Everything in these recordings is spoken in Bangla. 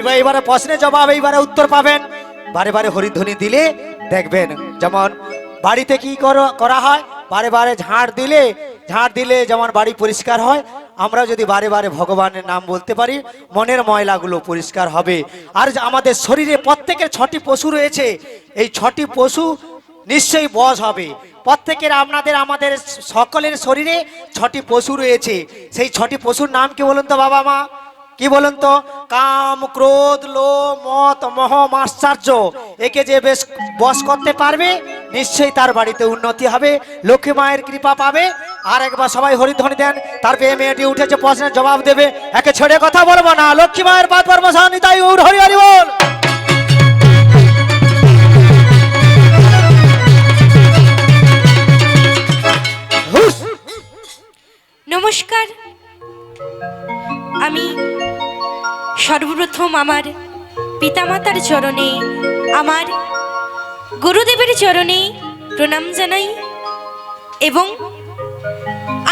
এবার এবারে প্রশ্নের জবাব, এইবারে উত্তর পাবেন। বারে বারে হরিধ্বনি দিলে দেখবেন, যেমন বাড়িতে কি করা হয়? বারে বারে ঝাড় দিলে ঝাড় দিলে যেমন বাড়ি পরিষ্কার হয়, আমরা যদি বারে বারে ভগবানের নাম বলতে পারি, মনের ময়লাগুলো পরিষ্কার হবে। আর আমাদের শরীরে প্রত্যেকের ছটি পশু রয়েছে, এই ছটি পশু নিশ্চয়ই বস হবে। প্রত্যেকের আপনাদের, আমাদের সকলের শরীরে ছটি পশু রয়েছে। সেই ছটি পশুর নাম কি বলুন তো, বাবা মা? কি বলুন তো? কাম, ক্রোধ লো মত, মহ একে যে বেশ বস করতে পারবে, নিশ্চয়ই তার বাড়িতে উন্নতি হবে, লক্ষ্মী মায়ের কৃপা পাবে। আর একবার সবাই হরিধ্বনি দেন, তারপরে মেয়েটি উঠেছে প্রশ্নের জবাব দেবে, একে ছেড়ে কথা বলব না। লক্ষ্মী মায়ের পাদ পর্বসানি তাই হরি হরি বল। সর্বপ্রথম আমার পিতামাতার চরণে, আমার গুরুদেবের চরণে প্রণাম জানাই এবং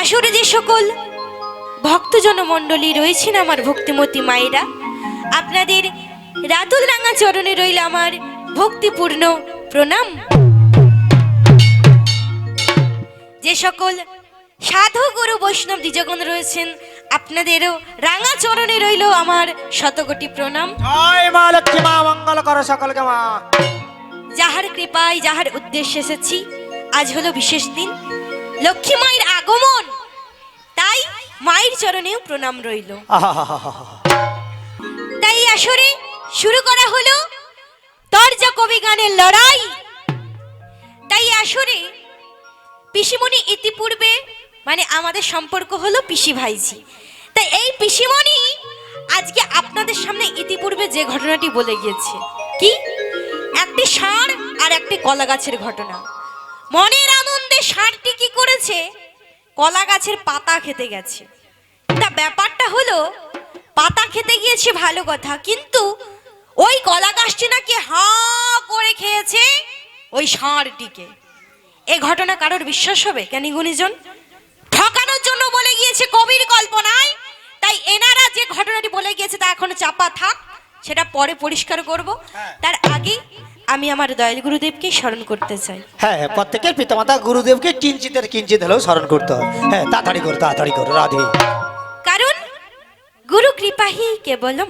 আসরে যে সকল ভক্তজন মণ্ডলী রয়েছেন আমার ভক্তিমতী মায়েরা, আপনাদের রাতুল রাঙা চরণে রইল আমার ভক্তিপূর্ণ প্রণাম। যে সকল সাধু গুরু বৈষ্ণব দ্বিজগণ রয়েছেন আপনাদেরও রাঙা চরণে রইল আমার শতকোটি প্রণাম। মা লক্ষ্মী মা মঙ্গল করো সকলকে মা। যাহার কৃপায় যাহার উদ্দেশ্যে এসেছি আজ হলো বিশেষ দিন। লক্ষ্মী মায়ের আগমন তাই মায়ের চরণেও প্রণাম রইল। তাই আসরে শুরু করা হলো তর্জা কবি গানের লড়াই। তাই আসরে পিসিমণি ইতিপূর্বে মানে আমাদের সম্পর্ক হলো পিসি ভাইজি। তাই এই পিসিমণি আজকে আপনাদের সামনে ইতিপূর্বে যে ঘটনাটি বলে গিয়েছে। কি? একটি ষাঁড় আর একটি কলা গাছের ঘটনা। মনের আনন্দে ষাঁড়টি কি করেছে? কলা গাছের পাতা খেতে গেছে। তা ব্যাপারটা হলো, পাতা খেতে গিয়েছে ভালো কথা, কিন্তু ওই কলা গাছটি নাকি হা করে খেয়েছে ওই ষাঁড়টিকে। এই ঘটনা কারোর বিশ্বাস হবে? কেন গুণীজন? ঠকানোর জন্য বলে গিয়েছে কবির কল্পনায়। তাই এনারা যে ঘটনাটি বলে গিয়েছে তা এখনও চাপা থাক সেটা পরে পরিষ্কার করব। তার আগে আমি আমার দয়াল গুরুদেবকে স্মরণ করতে চাই। হ্যাঁ হ্যাঁ, প্রত্যেকের পিতামাতা গুরুদেবকে কিঞ্চিতের কিঞ্চিত হলেও স্মরণ করতে হয় হ্যাঁ তাড়াতাড়ি করো তাড়াতাড়ি করো রাধে। কারণ গুরু কৃপাহি কেবলম।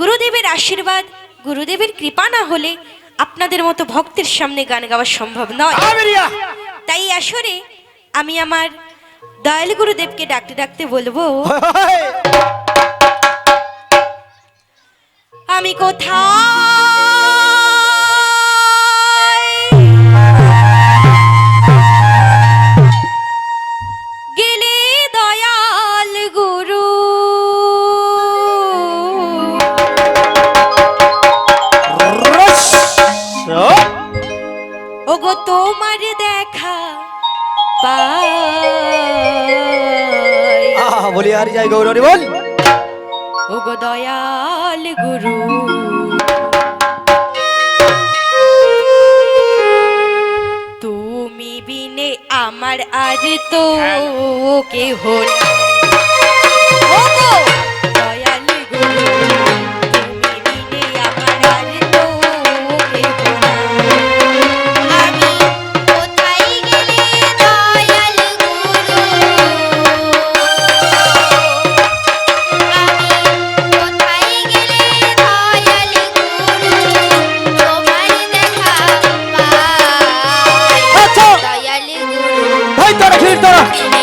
গুরুদেবের আশীর্বাদ গুরুদেবের কৃপা না হলে আপনাদের মতো ভক্তের সামনে গান গাওয়া সম্ভব নয়। তাই আসরে আমি আমার দয়াল গুরুদেবকে ডাকতে ডাকতে বলব। আমি কোথায়? গেলে দয়াল গুরু। ওগো তোমার পাই। বলি আর যাই গৌরী বল ওগো দয়াল গুরু। তুমি বিনে আমার আর তো না। ওগো দয়াল গুরু, তোরা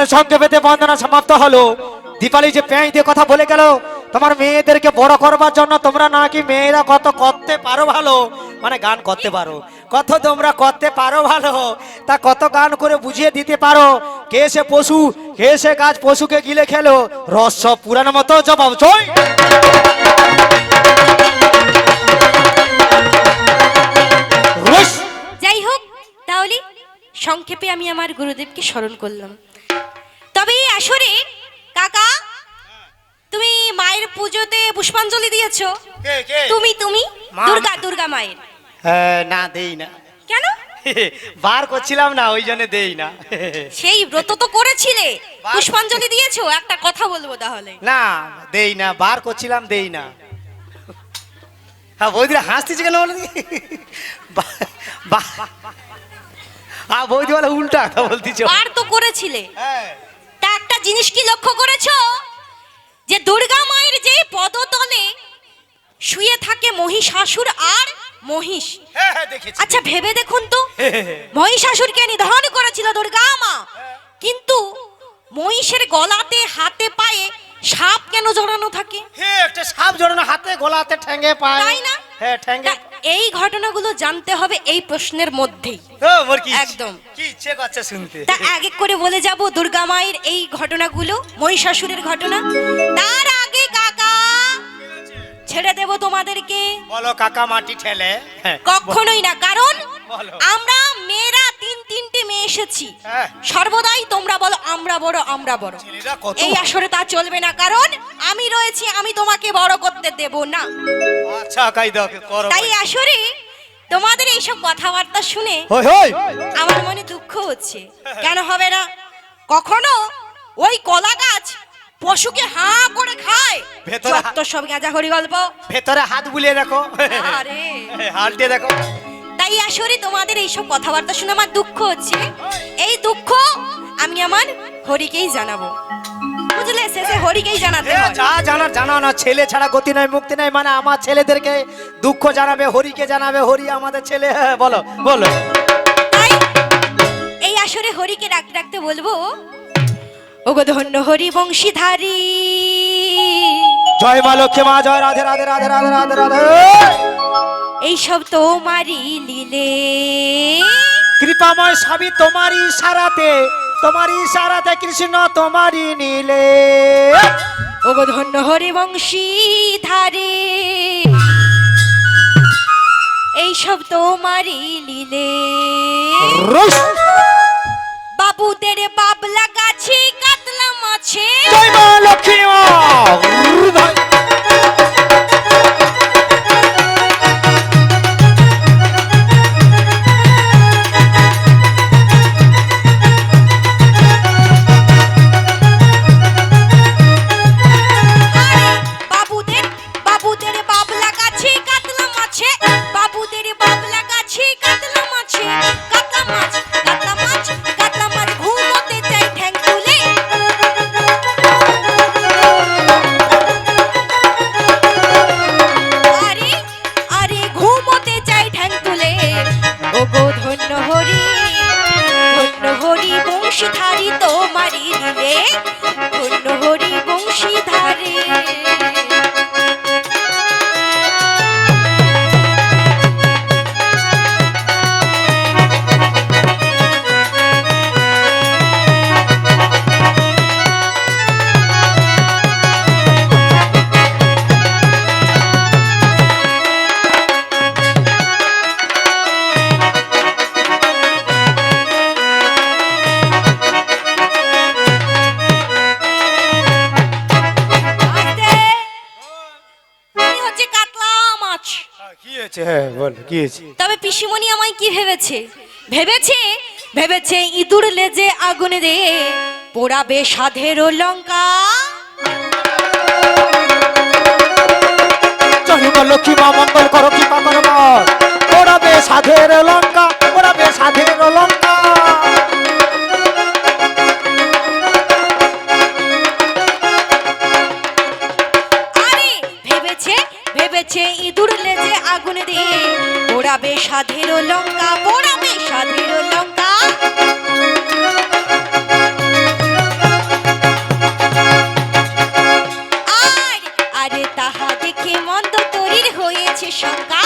তাহলে সংক্ষেপেতে বন্দনা সমাপ্ত হলো। দীপালি যে পেঁয়াজ দিয়ে কথা বলে গেল তোমার মেয়েদেরকে বড় করবার জন্য তোমরা নাকি মেয়েরা কত করতে পারো ভালো? মানে গান করতে পারো। কত তোমরা করতে পারো ভালো? তা কত গান করে বুঝিয়ে দিতে পারো? কে সে পশু? কে সে গাছ পশুকে গিলে খেলো? রস সব পুরানো মতো জবাব চই যাই হোক তাহলে সংক্ষেপে আমি আমার গুরুদেবকে স্মরণ করলাম। তবে এই আসরে কাকা তুমি মায়ের পুজোতে পুষ্পাঞ্জলি দিয়েছ। কে কে? তুমি তুমি দুর্গা দুর্গা মায়ের। হ্যাঁ, না দেই না। কেন? বার করছিলাম না ওই জন্য দেই না। সেই ব্রত তো করেছিলে। পুষ্পাঞ্জলি দিয়েছ একটা কথা বলব তাহলে। না দেই না বার করছিলাম দেই না। হ্যাঁ বৌদিরা হাসতেছে কেন বলে হ্যাঁ বৌদি বলে উল্টা কথা বলতেছ। বার তো করেছিলে। হ্যাঁ। তা একটা জিনিস কি লক্ষ্য করেছ? যে দুর্গা মায়ের যে পদতলে শুয়ে থাকে মহিষাসুর আর মহিষ। হ্যাঁ হ্যাঁ আচ্ছা ভেবে দেখুন তো। মহিষাসুরকে নিধন করেছিল দুর্গা মা। কিন্তু মহিষের গলাতে হাতে পায়ে সাপ কেন জড়ানো থাকে? হ্যাঁ একটা সাপ জড়ানো হাতে গোলাতে ঠ্যাঙ্গে পায়। তাই না? হ্যাঁ ঠ্যাঙ্গে এই ঘটনাগুলো জানতে হবে এই প্রশ্নের মধ্যেই। একদম। কি ইচ্ছে করছে শুনতে? তা এক এক করে বলে যাব দুর্গা মায়ের এই ঘটনাগুলো মহিষাসুরের ঘটনা। তার আগে কাকা ছেড়ে দেব তোমাদেরকে। বলো কাকা মাটি ঠেলে। হ্যাঁ, কখনোই না কারণ আমরা এসেছি। হ্যাঁ। সর্বদাই তোমরা বলো আমরা বড় আমরা বড়। এই আসরে তা চলবে না কারণ আমি রয়েছি আমি তোমাকে বড় করতে দেব না। আচ্ছা তাই আসরে তোমাদের এইসব কথাবার্তা শুনে আমার মনে দুঃখ হচ্ছে। কেন হবে না? কখনো ওই কলা গাছ পশুকে হাঁ করে খায়? ভেতরে সব গাঁজা হরি গল্প। ভেতরে হাত বুলিয়ে দেখো। আরে। হাত দিয়ে দেখো। তাই আসলে তোমাদের এইসব কথাবার্তা শুনে আমার দুঃখ হচ্ছে। এই দুঃখ আমি আমার হরিকেই জানাব। বুঝলে? শেষে হরিকেই জানাতে যা জানার জানা না ছেলে ছাড়া গতি নাই মুক্তি নাই মানে আমার ছেলেদেরকে দুঃখ জানাবে হরিকে জানাবে হরি আমাদের ছেলে হ্যাঁ, বলো বলো। তাই এই আসরে হরিকে ডাকতে ডাকতে বলব ওগো ধন্য হরি বংশীধারী। জয় মা লক্ষ্মী মা জয় রাধে রাধে রাধে রাধে রাধে রাধে। এই সব তোমারই লীলে। কৃপাময় সবই তোমারই সারাতে তোমারই সারাতে কৃষ্ণ তোমারই নীলে। ওগো ধন্য হরি বংশীধারী এই সব তোমারই লীলে। বাবুদের বাবলা গাছে কাতলা মাছে জয় মা লক্ষ্মী হয়েছে তবে পিসিমণি আমায় কি ভেবেছে? ভেবেছে? ভেবেছে ইঁদুর লেজে আগুনে দে পোড়াবে সাধের লঙ্কা? জয় মা লক্ষ্মী মা মঙ্গল করো কৃপা করো পোড়াবে সাধের লঙ্কা পোড়াবে সাধের লঙ্কা। ভেবেছে ইঁদুর লেজে আগুন দিয়ে। পোড়াবে সাধেরও লঙ্কা পোড়াবে সাধেরও লঙ্কা। আর, আরে তাহা দেখে মন্দ তরির হয়েছে শঙ্কা।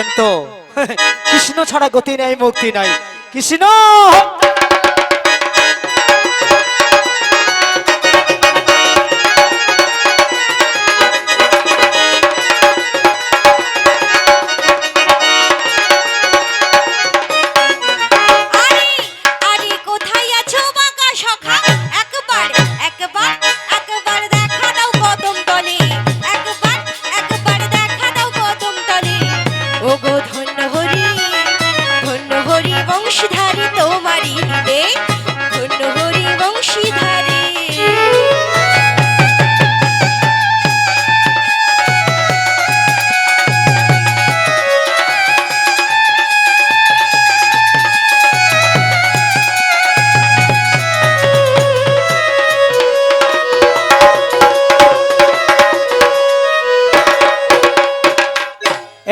দেখেছেন তো। কৃষ্ণ ছাড়া গতি নাই মুক্তি নাই। কৃষ্ণ!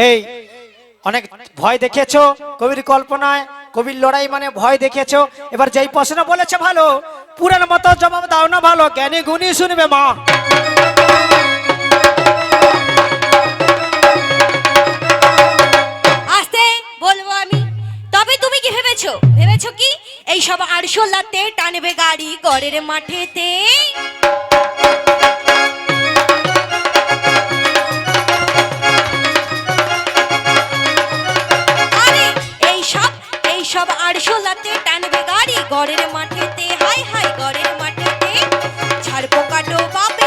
এই, অনেক ভয় দেখেছ কবির কল্পনায়, কবির লড়াই মানে ভয় দেখেছ এবার যেই প্রশ্ন বলেছে ভালো পুরান মতো জবাব দাও না ভালো, জ্ঞানী গুণী শুনবে মা। আস্তে বলব আমি, তবে তুমি কি ভেবেছো? ভেবেছো কি? আরশোলাতে টানবে গাড়ি গড়ের মাঠেতে। গড়ের মাঠেতে হাই হাই গড়ের মাঠেতে ছাড়পো কাটো বাপে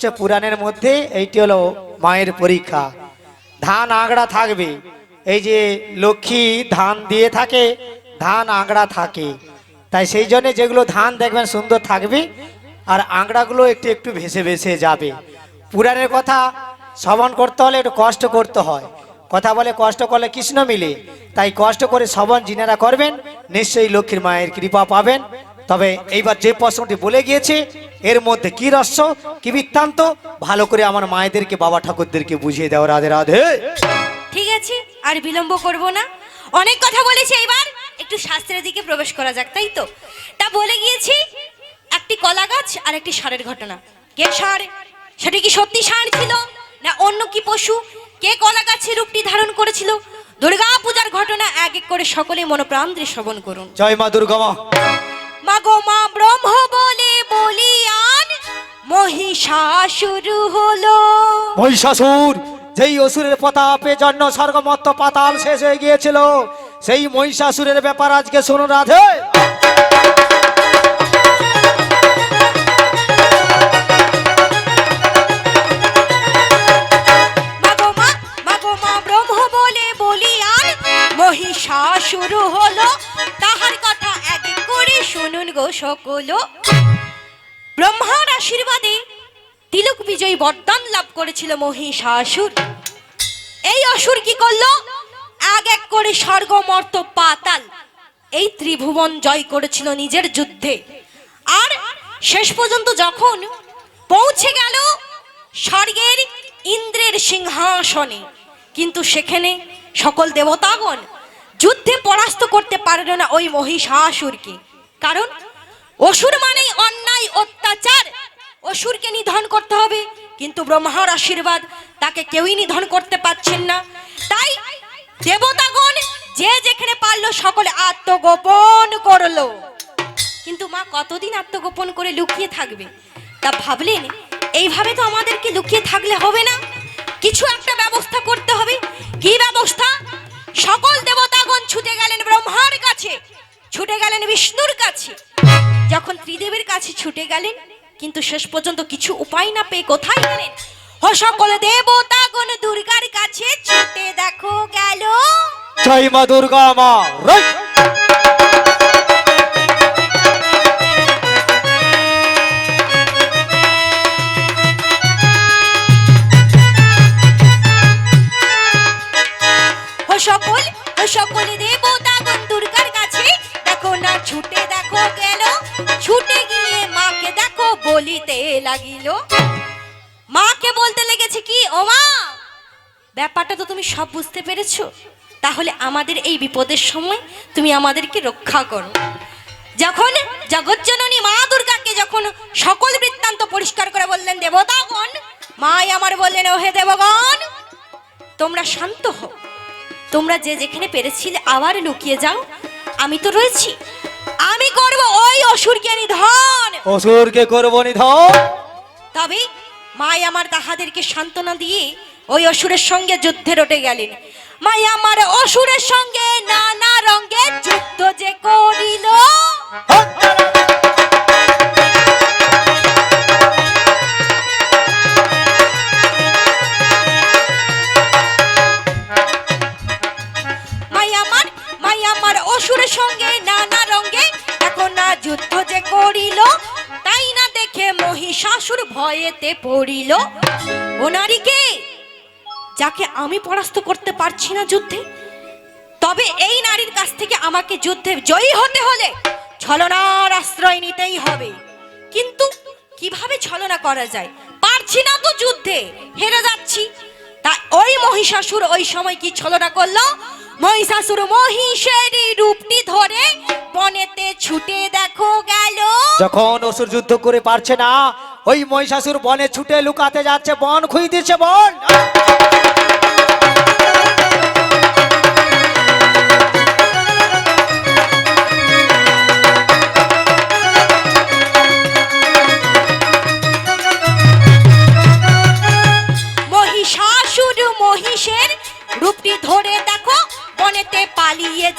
হচ্ছে পুরাণের মধ্যে, এইটি হলো মায়ের পরীক্ষা। ধান আঁকড়া থাকবে। এই যে লক্ষ্মী ধান দিয়ে থাকে, ধান আঁকড়া থাকে। তাই সেই জন্য যেগুলো ধান দেখবেন সুন্দর থাকবে, আর আঁকড়াগুলো একটু একটু ভেসে ভেসে যাবে। পুরাণের কথা শ্রবণ করতে হলে একটু কষ্ট করতে হয়। কথা বলে কষ্ট করলে কৃষ্ণ মিলে। তাই কষ্ট করে শ্রবণ যিনারা করবেন, নিশ্চয়ই লক্ষ্মীর মায়ের কৃপা পাবেন। তবে এইবার যে প্রশ্নটি বলে গিয়েছে এর মধ্যে কি রহস্য কি বৃত্তান্ত ভালো করে আমার মায়েদেরকে বাবা ঠাকুরদেরকে বুঝিয়ে দাও রাধে রাধে। ঠিক আছে আর বিলম্ব করব না। অনেক কথা বলেছি এবার একটু শাস্ত্রের দিকে প্রবেশ করা যাক তাই তো? তা বলে গিয়েছি একটি কলা গাছ আর একটি ষাঁড়ের ঘটনা। কে ষাঁড় সেটা কি সত্যি ষাঁড় ছিল না অন্য কি পশু? কে কলা গাছের রূপটি ধারণ করেছিল? দুর্গা পূজার ঘটনা এক এক করে সকলে মনোপ্রাণ দিয়ে শ্রবণ করুন। জয় মা দুর্গা মা মা। গো মা ব্রহ্ম বলে বলিয়ান মহিষাসুর হলো। মহিষাসুর যেই অসুরের প্রতাপে জন্য স্বর্গমত্ত পাতাল শেষ হয়ে গিয়েছিল সেই মহিষাসুরের ব্যাপার আজকে শুনুন রাধে। মহিষাসুর হলো। সকল। ব্রহ্মার আশীর্বাদে তিলক বিজয়ী বরদান লাভ করেছিল মহিষাসুর। এই অসুর কি করল? এক এক করে পাতাল। এই ত্রিভুবন জয় করেছিল নিজের যুদ্ধে। আর শেষ পর্যন্ত যখন পৌঁছে গেল স্বর্গের ইন্দ্রের সিংহাসনে, কিন্তু সেখানে সকল দেবতাগণ যুদ্ধে পরাস্ত করতে পারল না ওই মহিষাসুরকে। কারণ অসুর মানেই অন্যায়, অত্যাচার। অসুরকে নিধন করতে হবে, কিন্তু ব্রহ্মার আশীর্বাদ তাকে কেউই নিধন করতে পারছেন না। তাই দেবতাগণ যে যেখানে পারল সকলে আত্মগোপন করল। কিন্তু মা কতদিন আত্মগোপন করে লুকিয়ে থাকবে? তা ভাবলেন, এইভাবে তো আমাদেরকে লুকিয়ে থাকলে হবে না। কিছু একটা ব্যবস্থা করতে হবে। কি ব্যবস্থা? সকল দেবতাগণ ছুটে গেলেন ব্রহ্মার কাছে, ছুটে গেলেন বিষ্ণুর কাছে। যখন ত্রিদেবের কাছে ছুটে গেলেন, কিন্তু শেষ পর্যন্ত কিছু উপায় না পেয়ে কোথায় গেলেন? হ সকল দেবতাগণ দুর্গার কাছে ছুটে দেখো গেল। জয় মা দুর্গা মা। বলিতে লাগিল। মাকে বলতে লেগেছে কি, ও মা, ব্যাপারটা তো তুমি সব বুঝতে পেরেছ। তাহলে আমাদের এই বিপদের সময় তুমি আমাদেরকে রক্ষা করো। যখন জগজ্জননী মা দুর্গাকে যখন সকল বৃত্তান্ত পরিষ্কার করে বললেন, দেবতাগণ, মাই আমার বললেন, ওহে দেবগণ, তোমরা শান্ত হও। তোমরা যে যেখানে পেরেছিলে, আবার লুকিয়ে যাও। আমি তো রয়েছি। আমি করব ওই অসুরকে নিধন। অসুরকে করব নিধন। তবে মাই আমার তাহাদেরকে সান্ত্বনা দিয়ে ওই অসুরের সঙ্গে যুদ্ধে রটে গেলেন। মাই আমার অসুরের সঙ্গে নানা রঙের যুদ্ধ যে করিল। অসুরের সঙ্গে নানা রঙে। এখন না যুদ্ধ যে করিল, তাই না দেখে মহিষাসুর ভয়েতে পড়িল। যাকে আমি পরাস্ত করতে পারছি না যুদ্ধে, তবে এই নারীর কাছ থেকে আমাকে যুদ্ধে জয়ী হতে হলে ছলনার আশ্রয় নিতেই হবে। কিন্তু কীভাবে ছলনা করা যায়? পারছি না তো যুদ্ধে, হেরে যাচ্ছি। তা ওই মহিষাসুর ওই সময় কি ছলনা করল? মহিষাসুর মহিষের রূপটি ধরে বনেতে ছুটে দেখো গেল। যখন অসুর যুদ্ধ করে পারছে না, ওই মহিষাসুর বনে ছুটে লুকাতে যাচ্ছে, বন খুই দিচ্ছে বন।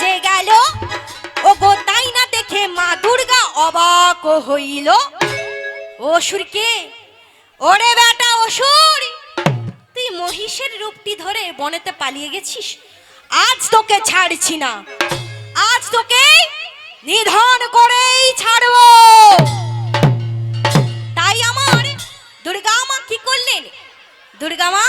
যে গেল। ও তাই না দেখে মা দুর্গা অবাক হইল। অসুর কে ওরে বেটা অসুর তুই মহিষের রূপটি ধরে বনেতে পালিয়ে গেছিস। আজ তোকে ছাড়ছি না। আজ তোকে নিধন করেই ছাড়বো। তাই আমার দুর্গা মা কি করলেন? দুর্গা মা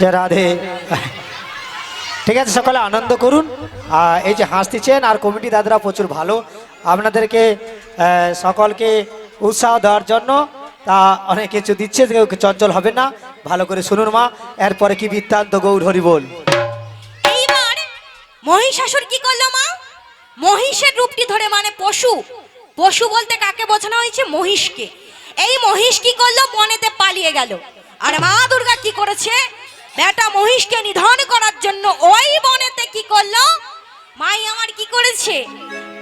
যে রাধে। ঠিক আছে সকালে আনন্দ করুন। এই যে হাসতেছেন আর কমিটি দাদারা প্রচুর ভালো। আপনাদেরকে সকলকে উৎসাহ দেওয়ার জন্য তা অনেক কিছু দিচ্ছে চঞ্চল হবে না। ভালো করে শুনুন মা এরপরে কি বৃত্তান্ত গৌর হরি বল। এইবার মহিষাসুর কি করল মা? মহিষের রূপটি ধরে মানে পশু। পশু বলতে কাকে বোঝানো হয়েছে? মহিষকে। এই মহিষ কি করল? বনেতে পালিয়ে গেল। আর মা দুর্গা কি করেছে? বেটা মহিষকে নিধন করার জন্য ওই বনেতে কি করল? মাই আমার কি করেছে?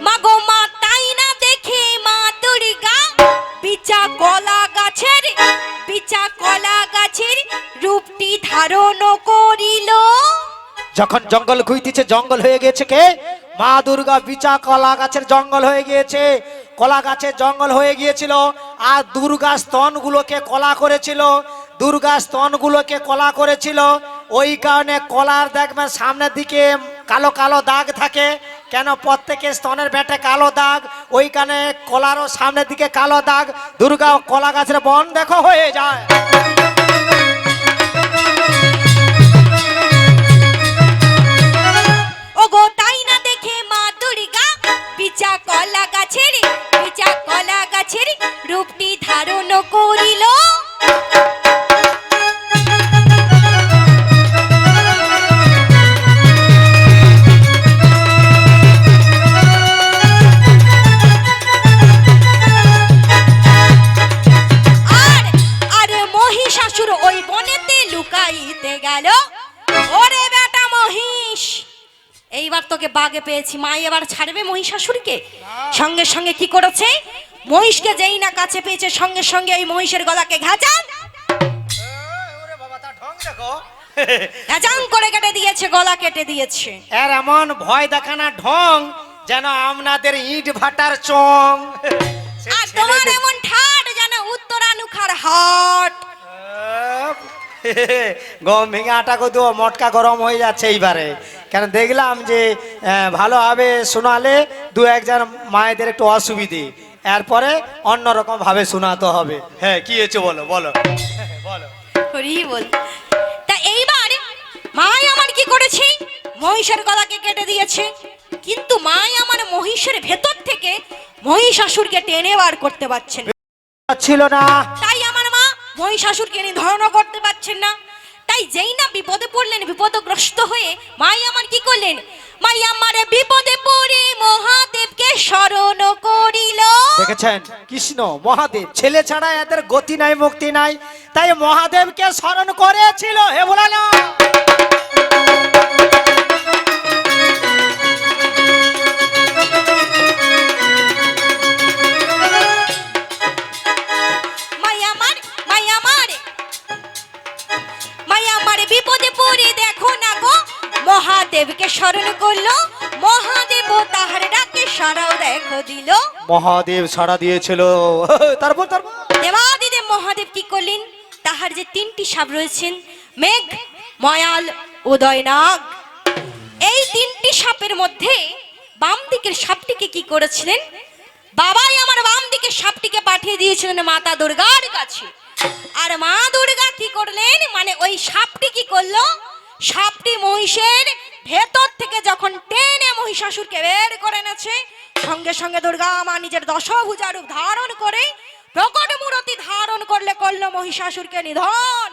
মা গো, মা, তাই না দেখে মা দুর্গা বিচা কলা গাছের, পিচা কলা গাছের রূপটি ধারণ করিল। যখন জঙ্গল খুঁজতেছে জঙ্গল হয়ে গেছে কে? মা দুর্গা বিচা কলা গাছের জঙ্গল হয়ে গিয়েছে। কলা গাছের জঙ্গল হয়ে গিয়েছিল আর দুর্গা স্তনগুলোকে কলা করেছিল। দুর্গা স্তনগুলোকে কলা করেছিল। ওই কারণে কলার দেখবেন সামনের দিকে কালো কালো দাগ থাকে। কেন? প্রত্যেকের স্তনের বেটে কালো দাগ, ওই কারণে কলারও সামনের দিকে কালো দাগ। দুর্গা কলা গাছের বন দেখো হয়ে যায়। মা দুর্গা বিচা কলা গাছের বিচা কলা গাছের রূপটি ধারণ করিল। পেয়েছি মা এবার ছাড়বে মহিষাসুরকে? সঙ্গে সঙ্গে কি করেছে? মহিষকে যেই না কাছে পেয়েছে সঙ্গে সঙ্গে এই মহিষের গলাকে ঘাচান ঘাচাং করে কেটে দিয়েছে গলা কেটে দিয়েছে। এর এমন ভয় দেখানা ঢং যেন আপনাদের ইট ভাটার চং। সে আর তোমার ছেলেদের- এমন ঠাট যেন উত্তরানুখার হাট। গম ভেঙে আটা কদু মটকা গরম হয়ে যাচ্ছে এইবারে। কেন দেখলাম যে ভালোভাবে শোনালে দু একজন মায়েদের একটু অসুবিধে। এরপরে অন্যরকম ভাবে শোনাতে হবে। হ্যাঁ কি হয়েছে বলো বলো। বলো বল। তা এইবার মাই আমার কি করেছে? মহিষের গলাকে কেটে দিয়েছে। কিন্তু মাই আমার মহিষের ভেতর থেকে মহিষাসুরকে টেনে বার করতে পারছেন না। ছিল না। তাই আমার মা মহিষাসুরকে করতে পারছেন না। তাই যেই না বিপদে পড়লেন, বিপদগ্রস্ত হয়ে মাই আমার কি করলেন? মাই আমার বিপদে পড়ে মহাদেবকে স্মরণ করিল। দেখেছেন? কৃষ্ণ, মহাদেব, ছেলে ছাড়া এদের গতি নাই, মুক্তি নাই। তাই মহাদেবকে স্মরণ করেছিল, হে বলে মহাদেবকে স্মরণ করল। মহাদেব তাহার ডাকে সারাও দেখো দিল। মহাদেব সাড়া দিয়েছিল। তারপর তারপর। দেবাদিদেব মহাদেব কি করলেন? তাহার যে তিনটি সাপ রয়েছেন মেঘ ময়াল উদয়নাগ এই তিনটি সাপের মধ্যে বাম দিকের সাপটিকে কি করেছিলেন? বাবাই আমার বাম দিকের সাপটিকে পাঠিয়ে দিয়েছিলেন মাতা দুর্গার কাছে। আর মা দুর্গা কি করলেন? মানে ওই সাপটি কি করল? সাপটি মহিষের ভেতর থেকে যখন টেনে মহিষাসুরকে বের করে এনেছে, সঙ্গে সঙ্গে দুর্গা মা নিজের দশভুজা রূপ ধারণ করে প্রকট মূরতি ধারণ করলে করল মহিষাসুরকে নিধন।